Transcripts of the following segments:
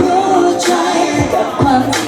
รู้ใจกับความ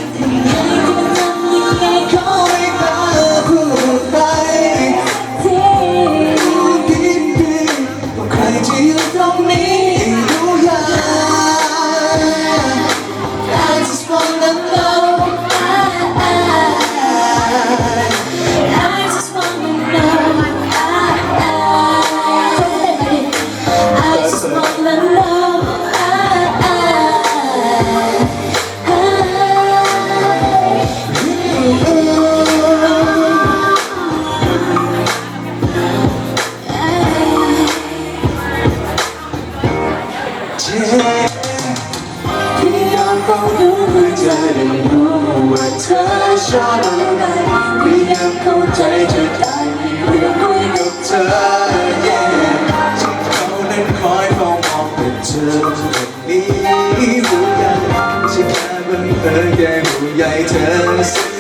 ชอบอะไรไมียงเข้าใจเธอได้เรียองคุยกับเธอที่เขานั้นคอยมองมองแต่เธอแบบนี้รู้ยังที่แค่บังเอิญแหูใหญ่เธอ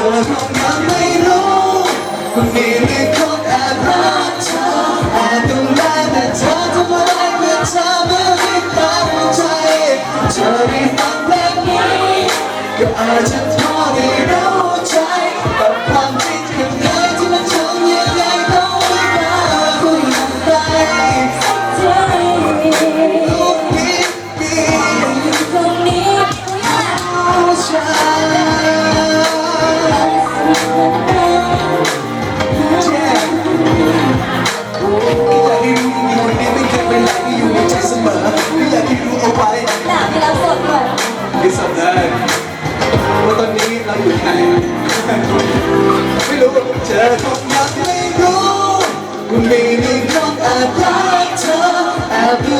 ธอคงยังไม่รู้ว่ามีคนแอบรักเธอแอบดูแลแต่เธอทำอะไรเพื่อเธอไม่ได้ตามใจเธอได้ฟังแบบนี้ก็อาจจะทน ได้ว่าตอนนี้เราอยู่ไหนไม่รู้ว่าเธอคงยังไม่รู้ว่ามีมีคนแอบรักเธอแอบดู